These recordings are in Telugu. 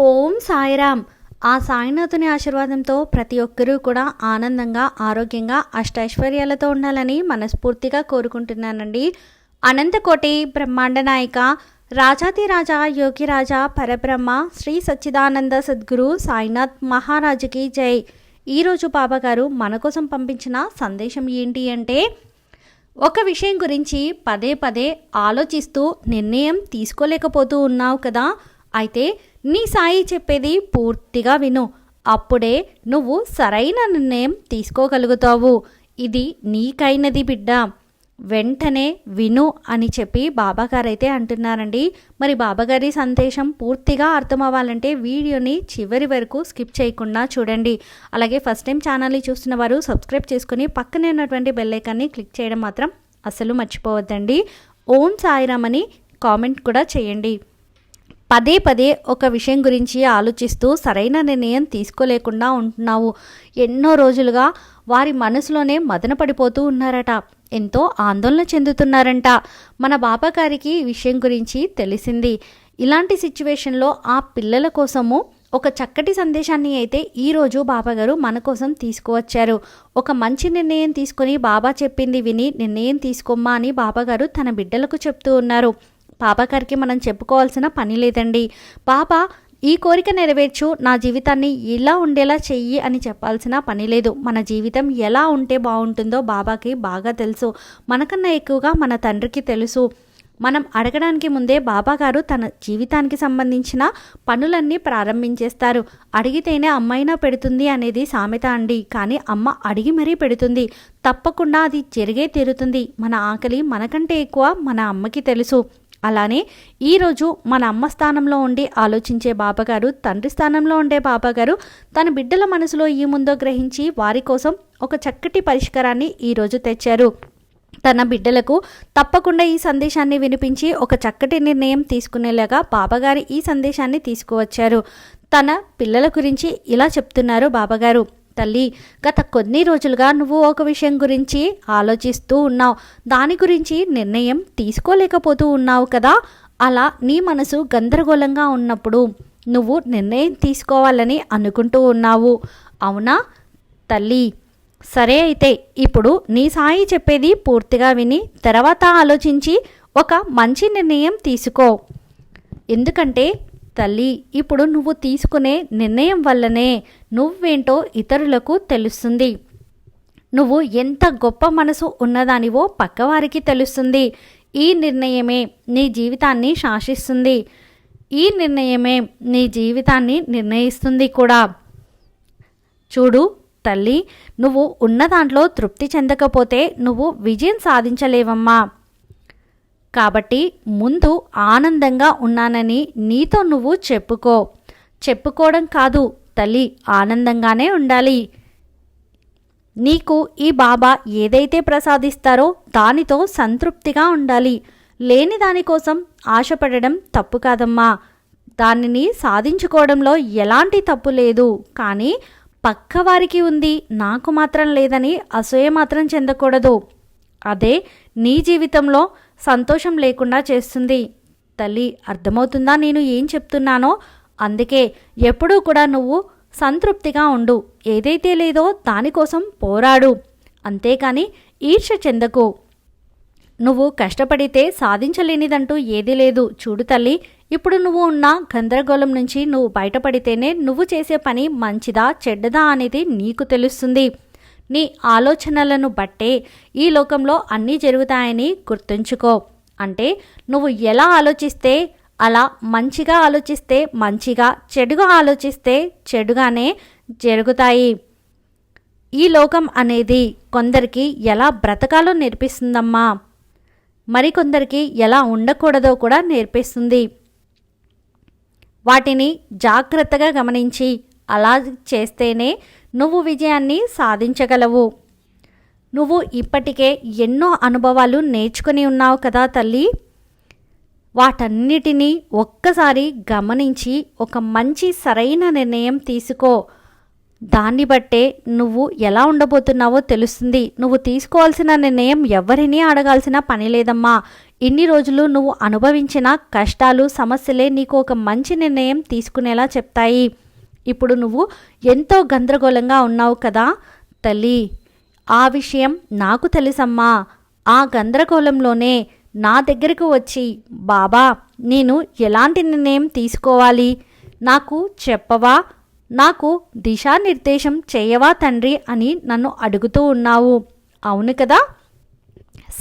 ఓం సాయిరామ్. ఆ సాయినాథుని ఆశీర్వాదంతో ప్రతి ఒక్కరూ కూడా ఆనందంగా ఆరోగ్యంగా అష్టైశ్వర్యాలతో ఉండాలని మనస్ఫూర్తిగా కోరుకుంటున్నానండి. అనంతకోటి బ్రహ్మాండ నాయక రాజాతి రాజా యోగిరాజా పరబ్రహ్మ శ్రీ సచ్చిదానంద సద్గురు సాయినాథ్ మహారాజుకి జై. ఈరోజు బాబాగారు మన కోసం పంపించిన సందేశం ఏంటి అంటే ఒక విషయం గురించి పదే పదే ఆలోచిస్తూ నిర్ణయం తీసుకోలేకపోతూ ఉన్నావు కదా అయితే నీ సాయి చెప్పేది పూర్తిగా విను. అప్పుడే నువ్వు సరైన నిర్ణయం తీసుకోగలుగుతావు. ఇది నీకైనది బిడ్డ. వెంటనే విను అని చెప్పి బాబాగారైతే అంటున్నారండి. మరి బాబాగారి సందేశం పూర్తిగా అర్థం అవ్వాలంటే వీడియోని చివరి వరకు స్కిప్ చేయకుండా చూడండి. అలాగే ఫస్ట్ టైం ఛానల్ని చూస్తున్న వారు సబ్స్క్రైబ్ చేసుకుని పక్కనే ఉన్నటువంటి బెల్లైకాన్ని క్లిక్ చేయడం మాత్రం అసలు మర్చిపోవద్దండి. ఓం సాయిరామ్ అని కామెంట్ కూడా చేయండి. పదే పదే ఒక విషయం గురించి ఆలోచిస్తూ సరైన నిర్ణయం తీసుకోలేకుండా ఉంటున్నావు. ఎన్నో రోజులుగా వారి మనసులోనే మదన పడిపోతూ ఉన్నారట. ఎంతో ఆందోళన చెందుతున్నారంట. మన బాబా గారికి ఈ విషయం గురించి తెలిసింది. ఇలాంటి సిచ్యువేషన్లో ఆ పిల్లల కోసము ఒక చక్కటి సందేశాన్ని అయితే ఈరోజు బాబాగారు మన కోసం తీసుకువచ్చారు. ఒక మంచి నిర్ణయం తీసుకొని బాబా చెప్పింది విని నిర్ణయం తీసుకోమ్మా అని బాబాగారు తన బిడ్డలకు చెప్తూ ఉన్నారు. బాబాగారికి మనం చెప్పుకోవాల్సిన పని లేదండి. పాప ఈ కోరిక నెరవేర్చు నా జీవితాన్ని ఇలా ఉండేలా చెయ్యి అని చెప్పాల్సిన పని లేదు. మన జీవితం ఎలా ఉంటే బాగుంటుందో బాబాకి బాగా తెలుసు. మనకన్నా ఎక్కువగా మన తండ్రికి తెలుసు. మనం అడగడానికి ముందే బాబాగారు తన జీవితానికి సంబంధించిన పనులన్నీ ప్రారంభించేస్తారు. అడిగితేనే అమ్మైనా పెడుతుంది అనేది సామెత అండి. కానీ అమ్మ అడిగి మరీ పెడుతుంది. తప్పకుండా అది జరిగే తీరుతుంది. మన ఆకలి మనకంటే ఎక్కువ మన అమ్మకి తెలుసు. అలానే ఈరోజు మన అమ్మ స్థానంలో ఉండి ఆలోచించే బాబాగారు తండ్రి స్థానంలో ఉండే బాబాగారు తన బిడ్డల మనసులో ఈ ముందో గ్రహించి వారి కోసం ఒక చక్కటి పరిష్కారాన్ని ఈరోజు తెచ్చారు. తన బిడ్డలకు తప్పకుండా ఈ సందేశాన్ని వినిపించి ఒక చక్కటి నిర్ణయం తీసుకునేలాగా బాబాగారు ఈ సందేశాన్ని తీసుకువచ్చారు. తన పిల్లల గురించి ఇలా చెప్తున్నారు బాబాగారు. తల్లి గత కొన్ని రోజులుగా నువ్వు ఒక విషయం గురించి ఆలోచిస్తూ ఉన్నావు. దాని గురించి నిర్ణయం తీసుకోలేకపోతూ ఉన్నావు కదా? అలా నీ మనసు గందరగోళంగా ఉన్నప్పుడు నువ్వు నిర్ణయం తీసుకోవాలని అనుకుంటూ ఉన్నావు. అవునా? తల్లి. సరే అయితే ఇప్పుడు నీ సాయి చెప్పేది పూర్తిగా విని తర్వాత ఆలోచించి ఒక మంచి నిర్ణయం తీసుకో. ఎందుకంటే తల్లి ఇప్పుడు నువ్వు తీసుకునే నిర్ణయం వల్లనే నువ్వేంటో ఇతరులకు తెలుస్తుంది. నువ్వు ఎంత గొప్ప మనసు ఉన్నదానివో పక్కవారికి తెలుస్తుంది. ఈ నిర్ణయమే నీ జీవితాన్ని శాసిస్తుంది. ఈ నిర్ణయమే నీ జీవితాన్ని నిర్ణయిస్తుంది కూడా. చూడు తల్లి నువ్వు ఉన్న దాంట్లో తృప్తి చెందకపోతే నువ్వు విజయం సాధించలేవమ్మా. కాబట్టి ముందు ఆనందంగా ఉన్నానని నీతో నువ్వు చెప్పుకో. చెప్పుకోవడం కాదు తల్లి ఆనందంగానే ఉండాలి. నీకు ఈ బాబా ఏదైతే ప్రసాదిస్తారో దానితో సంతృప్తిగా ఉండాలి. లేని దానికోసం ఆశపడడం తప్పు కాదమ్మా. దానిని సాధించుకోవడంలో ఎలాంటి తప్పు లేదు. కానీ పక్కవారికి ఉంది నాకు మాత్రం లేదని అసూయ మాత్రం చెందకూడదు. అదే నీ జీవితంలో సంతోషం లేకుండా చేస్తుంది. తల్లి అర్థమవుతుందా నేను ఏం చెప్తున్నానో? అందుకే ఎప్పుడూ కూడా నువ్వు సంతృప్తిగా ఉండు. ఏదైతే లేదో దానికోసం పోరాడు. అంతేకాని ఈర్ష చెందకు. నువ్వు కష్టపడితే సాధించలేనిదంటూ ఏదీ లేదు. చూడు తల్లి ఇప్పుడు నువ్వు ఉన్న గందరగోళం నుంచి నువ్వు బయటపడితేనే నువ్వు చేసే పని మంచిదా చెడ్డదా అనేది నీకు తెలుస్తుంది. నీ ఆలోచనలను బట్టే ఈ లోకంలో అన్నీ జరుగుతాయని గుర్తుంచుకో. అంటే నువ్వు ఎలా ఆలోచిస్తే అలా మంచిగా ఆలోచిస్తే మంచిగా చెడుగా ఆలోచిస్తే చెడుగానే జరుగుతాయి. ఈ లోకం అనేది కొందరికి ఎలా బ్రతకాలో నేర్పిస్తుందమ్మా. మరికొందరికి ఎలా ఉండకూడదో కూడా నేర్పిస్తుంది. వాటిని జాగ్రత్తగా గమనించి అలా చేస్తేనే నువ్వు విజయాన్ని సాధించగలవు. నువ్వు ఇప్పటికే ఎన్నో అనుభవాలు నేర్చుకుని ఉన్నావు కదా తల్లి. వాటన్నిటినీ ఒక్కసారి గమనించి ఒక మంచి సరైన నిర్ణయం తీసుకో. దాన్ని బట్టే నువ్వు ఎలా ఉండబోతున్నావో తెలుస్తుంది. నువ్వు తీసుకోవాల్సిన నిర్ణయం ఎవరినీ అడగాల్సిన పని లేదమ్మా. ఇన్ని రోజులు నువ్వు అనుభవించిన కష్టాలు సమస్యలే నీకు ఒక మంచి నిర్ణయం తీసుకునేలా చెప్తాయి. ఇప్పుడు నువ్వు ఎంతో గందరగోళంగా ఉన్నావు కదా తల్లి. ఆ విషయం నాకు తెలుసమ్మా. ఆ గందరగోళంలోనే నా దగ్గరకు వచ్చి బాబా నేను ఎలాంటి నిర్ణయం తీసుకోవాలి? నాకు చెప్పవా? నాకు దిశానిర్దేశం చేయవా తండ్రి? అని నన్ను అడుగుతూ ఉన్నావు. అవును కదా?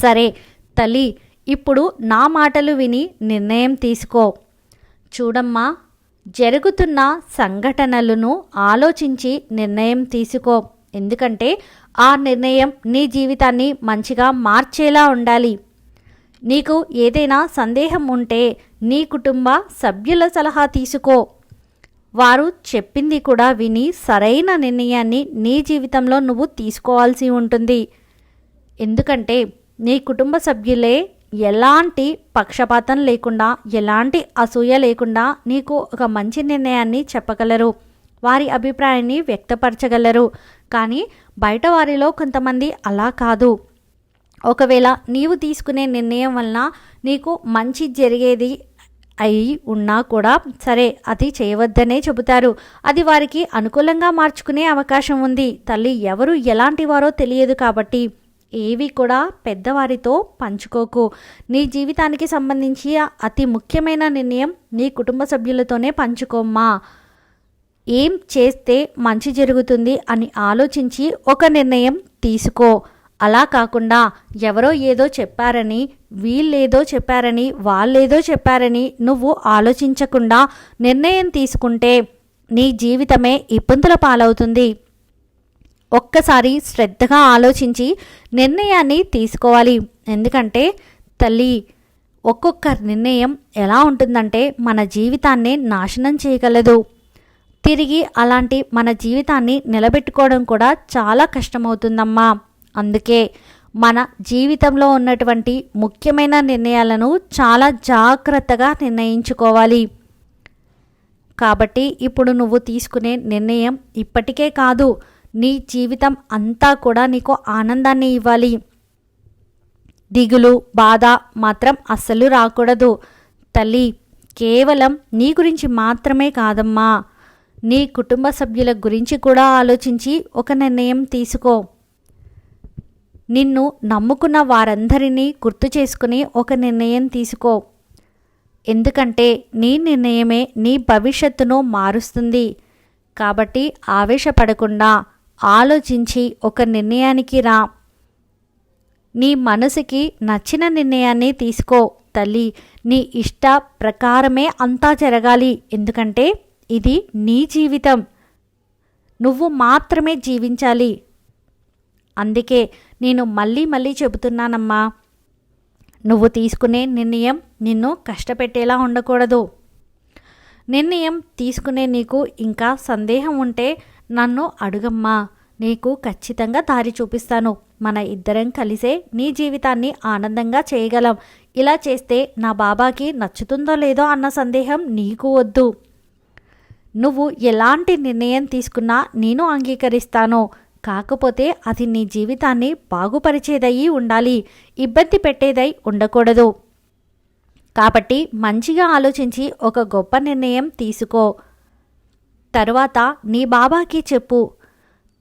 సరే తల్లి ఇప్పుడు నా మాటలు విని నిర్ణయం తీసుకో. చూడమ్మా జరుగుతున్న సంఘటనలను ఆలోచించి నిర్ణయం తీసుకో. ఎందుకంటే ఆ నిర్ణయం నీ జీవితాన్ని మంచిగా మార్చేలా ఉండాలి. నీకు ఏదైనా సందేహం ఉంటే నీ కుటుంబ సభ్యుల సలహా తీసుకో. వారు చెప్పింది కూడా విని సరైన నిర్ణయాన్ని నీ జీవితంలో నువ్వు తీసుకోవాల్సి ఉంటుంది. ఎందుకంటే నీ కుటుంబ సభ్యులే ఎలాంటి పక్షపాతం లేకుండా ఎలాంటి అసూయ లేకుండా నీకు ఒక మంచి నిర్ణయాన్ని చెప్పగలరు. వారి అభిప్రాయాన్ని వ్యక్తపరచగలరు. కానీ బయట వారిలో కొంతమంది అలా కాదు. ఒకవేళ నీవు తీసుకునే నిర్ణయం వలన నీకు మంచి జరిగేది అయి ఉన్నా కూడా సరే అది చేయవద్దనే చెబుతారు. అది వారికి అనుకూలంగా మార్చుకునే అవకాశం ఉంది. తల్లి ఎవరు ఎలాంటి వారో తెలియదు కాబట్టి. ఏవి కూడా పెద్దవారితో పంచుకోకు. నీ జీవితానికి సంబంధించి అతి ముఖ్యమైన నిర్ణయం నీ కుటుంబ సభ్యులతోనే పంచుకోమ్మా. ఏం చేస్తే మంచి జరుగుతుంది అని ఆలోచించి ఒక నిర్ణయం తీసుకో. అలా కాకుండా ఎవరో ఏదో చెప్పారని వీళ్ళేదో చెప్పారని వాళ్ళేదో చెప్పారని నువ్వు ఆలోచించకుండా నిర్ణయం తీసుకుంటే నీ జీవితమే ఇబ్బందుల పాలవుతుంది. ఒక్కసారి శ్రద్ధగా ఆలోచించి నిర్ణయాన్ని తీసుకోవాలి. ఎందుకంటే తల్లి ఒక్కొక్క నిర్ణయం ఎలా ఉంటుందంటే మన జీవితాన్ని నాశనం చేయగలదు. తిరిగి అలాంటి మన జీవితాన్ని నిలబెట్టుకోవడం కూడా చాలా కష్టమవుతుందమ్మా. అందుకే మన జీవితంలో ఉన్నటువంటి ముఖ్యమైన నిర్ణయాలను చాలా జాగ్రత్తగా నిర్ణయించుకోవాలి. కాబట్టి ఇప్పుడు నువ్వు తీసుకునే నిర్ణయం ఇప్పటికే కాదు. నీ జీవితం అంతా కూడా నీకు ఆనందాన్ని ఇవ్వాలి. దిగులు బాధ మాత్రం అస్సలు రాకూడదు. తల్లి కేవలం నీ గురించి మాత్రమే కాదమ్మా. నీ కుటుంబ సభ్యుల గురించి కూడా ఆలోచించి ఒక నిర్ణయం తీసుకో. నిన్ను నమ్ముకున్న వారందరినీ గుర్తు చేసుకుని ఒక నిర్ణయం తీసుకో. ఎందుకంటే నీ నిర్ణయమే నీ భవిష్యత్తును మారుస్తుంది. కాబట్టి ఆవేశపడకుండా ఆలోచించి ఒక నిర్ణయానికి రా. నీ మనసుకి నచ్చిన నిర్ణయాన్ని తీసుకో తల్లి. నీ ఇష్ట ప్రకారమే అంతా జరగాలి. ఎందుకంటే ఇది నీ జీవితం. నువ్వు మాత్రమే జీవించాలి. అందుకే నేను మళ్ళీ మళ్ళీ చెబుతున్నానమ్మా. నువ్వు తీసుకునే నిర్ణయం నిన్ను కష్టపెట్టేలా ఉండకూడదు. నిర్ణయం తీసుకునే నీకు ఇంకా సందేహం ఉంటే నన్ను అడుగమ్మా నీకు ఖచ్చితంగా దారి చూపిస్తాను. మన ఇద్దరం కలిసే నీ జీవితాన్ని ఆనందంగా చేయగలం. ఇలా చేస్తే నా బాబాకి నచ్చుతుందో లేదో అన్న సందేహం నీకు వద్దు. నువ్వు ఎలాంటి నిర్ణయం తీసుకున్నా నేను అంగీకరిస్తాను. కాకపోతే అది నీ జీవితాన్ని బాగుపరిచేదయ్యి ఉండాలి. ఇబ్బంది పెట్టేదై ఉండకూడదు. కాబట్టి మంచిగా ఆలోచించి ఒక గొప్ప నిర్ణయం తీసుకో. తర్వాత నీ బాబాకి చెప్పు.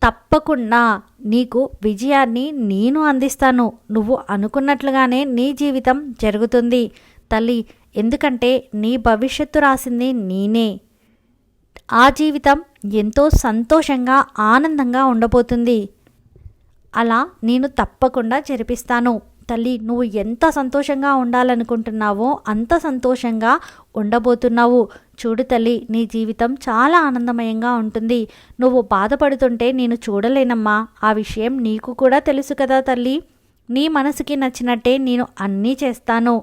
తప్పకుండా నీకు విజయాన్ని నేను అందిస్తాను. నువ్వు అనుకున్నట్లుగానే నీ జీవితం జరుగుతుంది. తల్లి ఎందుకంటే నీ భవిష్యత్తు రాసింది నేనే. ఆ జీవితం ఎంతో సంతోషంగా ఆనందంగా ఉండబోతుంది. అలా నేను తప్పకుండా జరిపిస్తాను. తల్లి నువ్వు ఎంత సంతోషంగా ఉండాలనుకుంటున్నావో అంత సంతోషంగా ఉండబోతున్నావు. చూడు తల్లి నీ జీవితం చాలా ఆనందమయంగా ఉంటుంది. నువ్వు బాధపడుతుంటే నేను చూడలేనమ్మా. ఆ విషయం నీకు కూడా తెలుసు కదా తల్లి. నీ మనసుకి నచ్చినట్టే నేను అన్నీ చేస్తాను.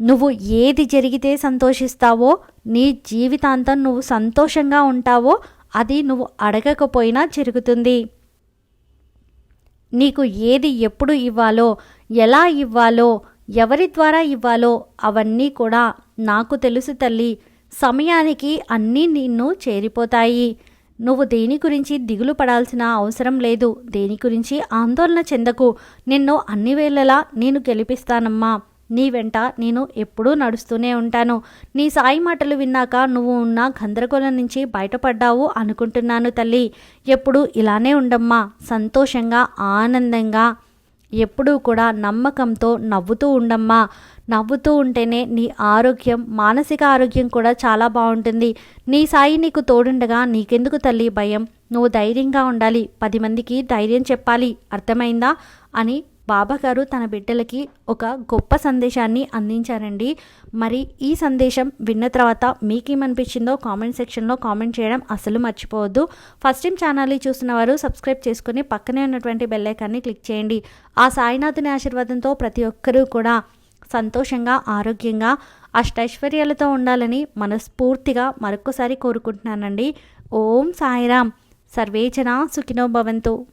నువ్వు ఏది జరిగితే సంతోషిస్తావో నీ జీవితాంతం నువ్వు సంతోషంగా ఉంటావో అది నువ్వు అడగకపోయినా జరుగుతుంది. నీకు ఏది ఎప్పుడు ఇవ్వాలో ఎలా ఇవ్వాలో ఎవరి ద్వారా ఇవ్వాలో అవన్నీ కూడా నాకు తెలుసు తల్లి. సమయానికి అన్నీ నిన్ను చేరిపోతాయి. నువ్వు దేని గురించి దిగులు పడాల్సిన అవసరం లేదు. దేని గురించి ఆందోళన చెందకు. నిన్ను అన్ని వేళలా నేను గెలిపిస్తానమ్మా. నీ వెంట నేను ఎప్పుడూ నడుస్తూనే ఉంటాను. నీ సాయి మాటలు విన్నాక నువ్వు ఉన్న గందరగోళం నుంచి బయటపడ్డావు అనుకుంటున్నాను తల్లి. ఎప్పుడు ఇలానే ఉండమ్మా. సంతోషంగా ఆనందంగా ఎప్పుడూ కూడా నమ్మకంతో నవ్వుతూ ఉండమ్మా. నవ్వుతూ ఉంటేనే నీ ఆరోగ్యం మానసిక ఆరోగ్యం కూడా చాలా బాగుంటుంది. నీ సాయి నీకు తోడుండగా నీకెందుకు తల్లి భయం? నువ్వు ధైర్యంగా ఉండాలి. పది మందికి ధైర్యం చెప్పాలి. అర్థమైందా? అని బాబా గారు తన బిడ్డలకి ఒక గొప్ప సందేశాన్ని అందించారండి. మరి ఈ సందేశం విన్న తర్వాత మీకేమనిపించిందో కామెంట్ సెక్షన్లో కామెంట్ చేయడం అసలు మర్చిపోవద్దు. ఫస్ట్ టైం ఛానల్ని చూసిన వారు సబ్స్క్రైబ్ చేసుకుని పక్కనే ఉన్నటువంటి బెల్ ఐకాన్ని క్లిక్ చేయండి. ఆ సాయినాథుని ఆశీర్వాదంతో ప్రతి ఒక్కరూ కూడా సంతోషంగా ఆరోగ్యంగా అష్టైశ్వర్యాలతో ఉండాలని మనస్ఫూర్తిగా మరొకసారి కోరుకుంటున్నానండి. ఓం సాయిరామ్. సర్వేచనా సుఖినో భవంతు.